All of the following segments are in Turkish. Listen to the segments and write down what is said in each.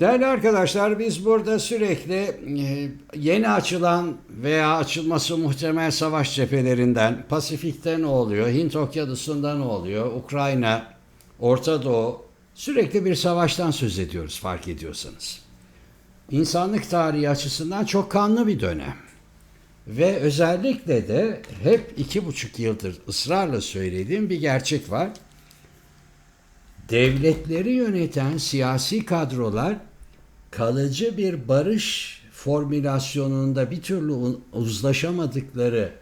Değerli arkadaşlar biz burada sürekli e, yeni açılan veya açılması muhtemel savaş cephelerinden, Pasifik'te ne oluyor, Hint Okyanusu'nda ne oluyor, Ukrayna, Orta Doğu sürekli bir savaştan söz ediyoruz fark ediyorsanız. İnsanlık tarihi açısından çok kanlı bir dönem. Ve özellikle de hep iki buçuk yıldır ısrarla söylediğim bir gerçek var devletleri yöneten siyasi kadrolar kalıcı bir barış formülasyonunda bir türlü uzlaşamadıkları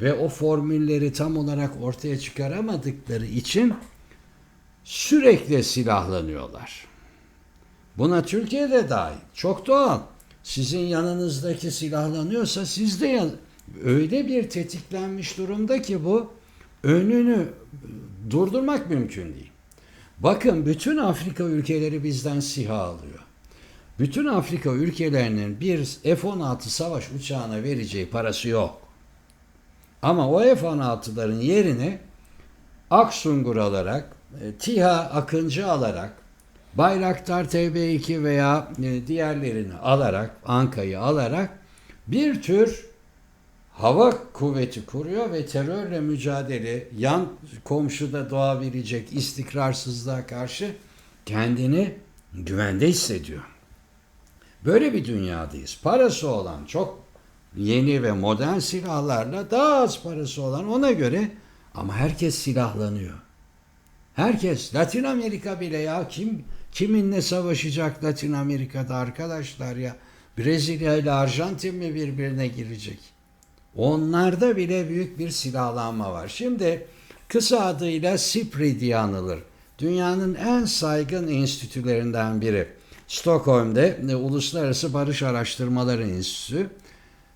ve o formülleri tam olarak ortaya çıkaramadıkları için sürekli silahlanıyorlar. Buna Türkiye'de dahil. Çok doğal. Sizin yanınızdaki silahlanıyorsa siz de öyle bir tetiklenmiş durumda ki bu önünü durdurmak mümkün değil. Bakın bütün Afrika ülkeleri bizden SİHA alıyor. Bütün Afrika ülkelerinin bir F-16 savaş uçağına vereceği parası yok. Ama o F-16'ların yerine Aksungur alarak, e, TİHA Akıncı alarak, Bayraktar TB2 veya e, diğerlerini alarak, Anka'yı alarak bir tür hava kuvveti kuruyor ve terörle mücadele yan komşuda doğabilecek istikrarsızlığa karşı kendini güvende hissediyor. Böyle bir dünyadayız. Parası olan çok yeni ve modern silahlarla daha az parası olan ona göre ama herkes silahlanıyor. Herkes Latin Amerika bile ya kim kiminle savaşacak Latin Amerika'da arkadaşlar ya Brezilya ile Arjantin mi birbirine girecek? Onlarda bile büyük bir silahlanma var. Şimdi kısa adıyla SIPRI diye anılır. Dünyanın en saygın enstitülerinden biri. Stockholm'de e, Uluslararası Barış Araştırmaları Enstitüsü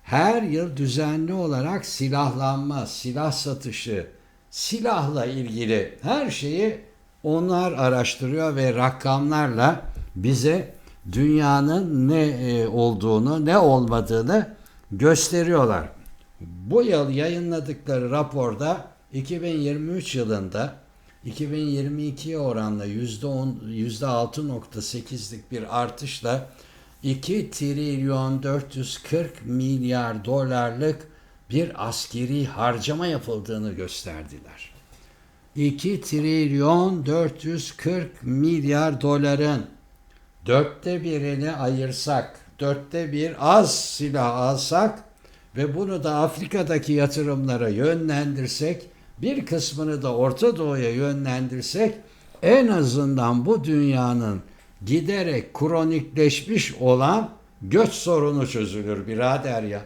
her yıl düzenli olarak silahlanma, silah satışı, silahla ilgili her şeyi onlar araştırıyor ve rakamlarla bize dünyanın ne e, olduğunu, ne olmadığını gösteriyorlar. Bu yıl yayınladıkları raporda 2023 yılında 2022'ye oranla %10 %6.8'lik bir artışla 2 trilyon 440 milyar dolarlık bir askeri harcama yapıldığını gösterdiler. 2 trilyon 440 milyar doların dörtte birini ayırsak, dörtte bir az silah alsak ve bunu da Afrika'daki yatırımlara yönlendirsek, bir kısmını da Orta Doğu'ya yönlendirsek en azından bu dünyanın giderek kronikleşmiş olan göç sorunu çözülür birader ya.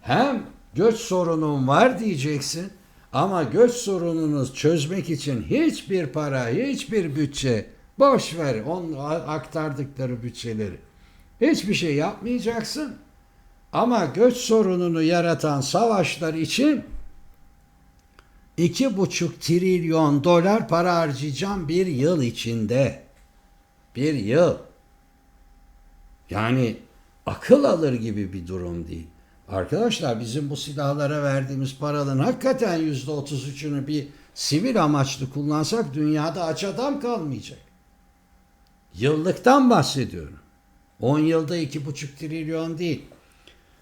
Hem göç sorunun var diyeceksin ama göç sorununu çözmek için hiçbir para, hiçbir bütçe boş ver on aktardıkları bütçeleri. Hiçbir şey yapmayacaksın. Ama göç sorununu yaratan savaşlar için iki buçuk trilyon dolar para harcayacağım bir yıl içinde. Bir yıl. Yani akıl alır gibi bir durum değil. Arkadaşlar bizim bu silahlara verdiğimiz paranın hakikaten yüzde otuz üçünü bir sivil amaçlı kullansak dünyada aç adam kalmayacak. Yıllıktan bahsediyorum. 10 yılda iki buçuk trilyon değil.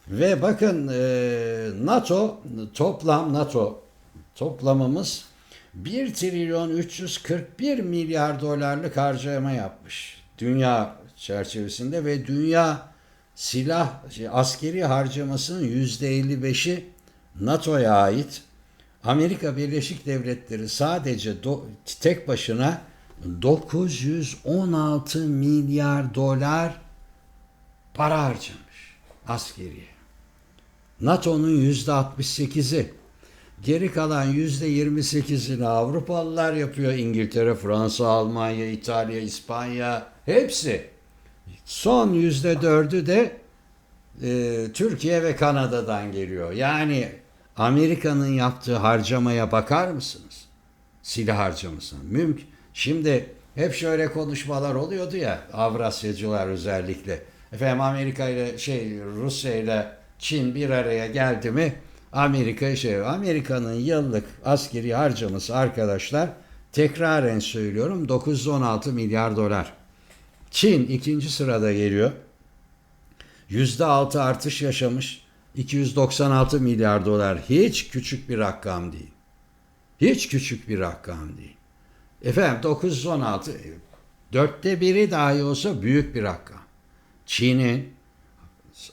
Ve bakın e, NATO toplam NATO toplamımız 1 trilyon 341 milyar dolarlık harcama yapmış. Dünya çerçevesinde ve dünya silah şey, askeri harcamasının %55'i NATO'ya ait. Amerika Birleşik Devletleri sadece do, tek başına 916 milyar dolar para harcamış askeriye. NATO'nun yüzde 68'i. Geri kalan yüzde 28'ini Avrupalılar yapıyor. İngiltere, Fransa, Almanya, İtalya, İspanya hepsi. Son yüzde dördü de e, Türkiye ve Kanada'dan geliyor. Yani Amerika'nın yaptığı harcamaya bakar mısınız? Silah harcamasına. Mümkün. Şimdi hep şöyle konuşmalar oluyordu ya Avrasyacılar özellikle. Efendim Amerika ile şey Rusya ile Çin bir araya geldi mi Amerika şey Amerika'nın yıllık askeri harcaması arkadaşlar tekraren söylüyorum 916 milyar dolar. Çin ikinci sırada geliyor. %6 artış yaşamış. 296 milyar dolar hiç küçük bir rakam değil. Hiç küçük bir rakam değil. Efendim 916 dörtte biri dahi olsa büyük bir rakam. Çin'in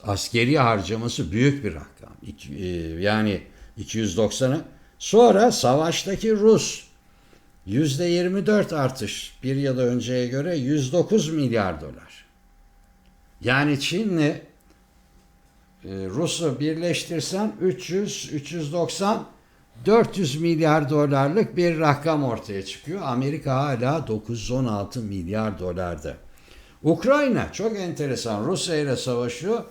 askeri harcaması büyük bir rakam. E, Yani 290'ı. Sonra savaştaki Rus %24 artış bir yıl önceye göre 109 milyar dolar. Yani Çin'le e, Rus'u birleştirsen 300, 390, 400 milyar dolarlık bir rakam ortaya çıkıyor. Amerika hala 916 milyar dolarda. Ukrayna çok enteresan Rusya ile savaşıyor.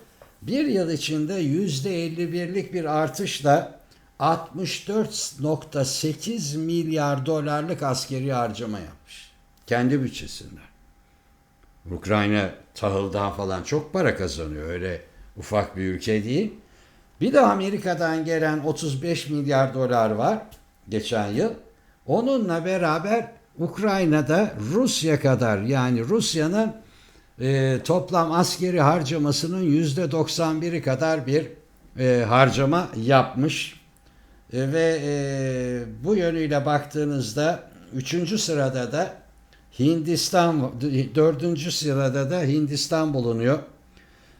Bir yıl içinde %51'lik bir artışla 64.8 milyar dolarlık askeri harcama yapmış. Kendi bütçesinden. Ukrayna tahıldan falan çok para kazanıyor. Öyle ufak bir ülke değil. Bir de Amerika'dan gelen 35 milyar dolar var geçen yıl. Onunla beraber Ukrayna'da Rusya kadar yani Rusya'nın e, toplam askeri harcamasının yüzde 91'i kadar bir e, harcama yapmış. E, ve e, bu yönüyle baktığınızda üçüncü sırada da Hindistan, dördüncü sırada da Hindistan bulunuyor.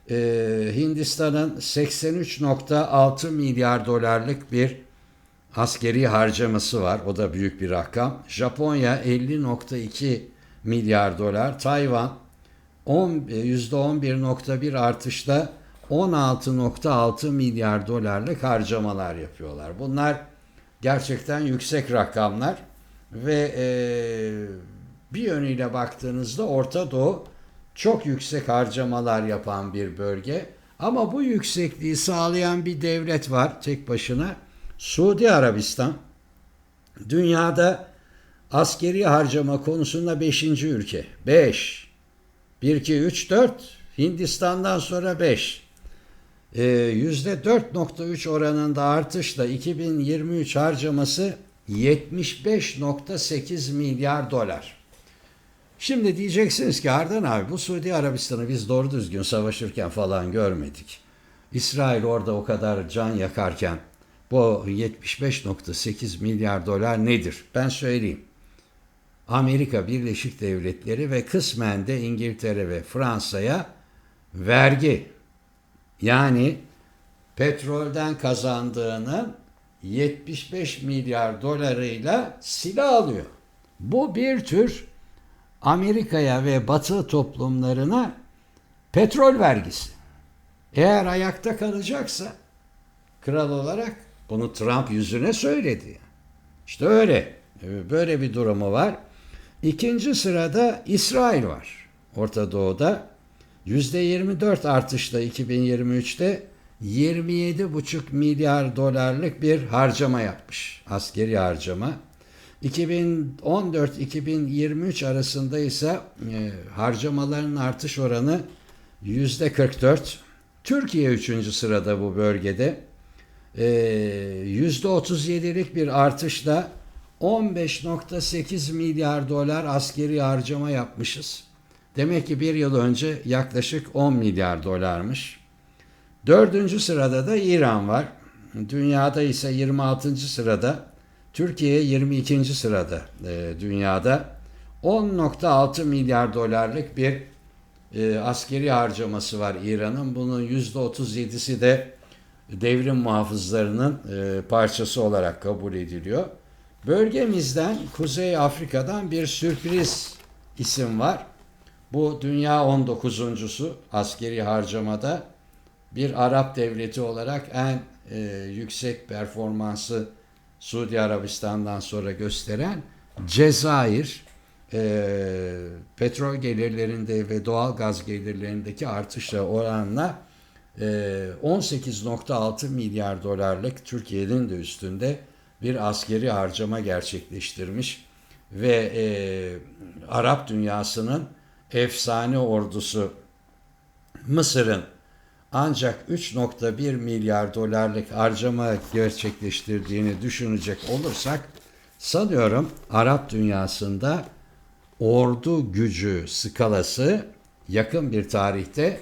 Ee, Hindistan'ın 83.6 milyar dolarlık bir askeri harcaması var. O da büyük bir rakam. Japonya 50.2 milyar dolar. Tayvan 10, %11.1 artışla 16.6 milyar dolarlık harcamalar yapıyorlar. Bunlar gerçekten yüksek rakamlar ve e, bir yönüyle baktığınızda Orta Doğu çok yüksek harcamalar yapan bir bölge. Ama bu yüksekliği sağlayan bir devlet var tek başına. Suudi Arabistan dünyada askeri harcama konusunda 5. ülke. 5. 1, 2, 3, 4. Hindistan'dan sonra 5. Ee, %4.3 oranında artışla 2023 harcaması 75.8 milyar dolar. Şimdi diyeceksiniz ki Ardan abi bu Suudi Arabistan'ı biz doğru düzgün savaşırken falan görmedik. İsrail orada o kadar can yakarken bu 75.8 milyar dolar nedir? Ben söyleyeyim. Amerika Birleşik Devletleri ve kısmen de İngiltere ve Fransa'ya vergi yani petrolden kazandığının 75 milyar dolarıyla silah alıyor. Bu bir tür Amerika'ya ve Batı toplumlarına petrol vergisi. Eğer ayakta kalacaksa kral olarak bunu Trump yüzüne söyledi. İşte öyle. Böyle bir durumu var. İkinci sırada İsrail var. Orta Doğu'da %24 artışla 2023'te 27,5 milyar dolarlık bir harcama yapmış. Askeri harcama. 2014-2023 arasında ise e, harcamaların artış oranı %44. Türkiye 3. sırada bu bölgede. E, %37'lik bir artışla 15.8 milyar dolar askeri harcama yapmışız. Demek ki bir yıl önce yaklaşık 10 milyar dolarmış. Dördüncü sırada da İran var. Dünyada ise 26. sırada. Türkiye 22. sırada e, dünyada. 10.6 milyar dolarlık bir e, askeri harcaması var İran'ın. Bunun %37'si de devrim muhafızlarının e, parçası olarak kabul ediliyor. Bölgemizden Kuzey Afrika'dan bir sürpriz isim var. Bu dünya 19.sü askeri harcamada bir Arap devleti olarak en e, yüksek performansı Suudi Arabistan'dan sonra gösteren Cezayir e, petrol gelirlerinde ve doğal gaz gelirlerindeki artışla oranla e, 18.6 milyar dolarlık Türkiye'nin de üstünde bir askeri harcama gerçekleştirmiş ve e, Arap dünyasının efsane ordusu Mısır'ın ancak 3.1 milyar dolarlık harcama gerçekleştirdiğini düşünecek olursak sanıyorum Arap dünyasında ordu gücü skalası yakın bir tarihte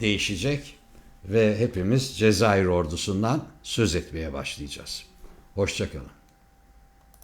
değişecek ve hepimiz Cezayir ordusundan söz etmeye başlayacağız. Hoşçakalın.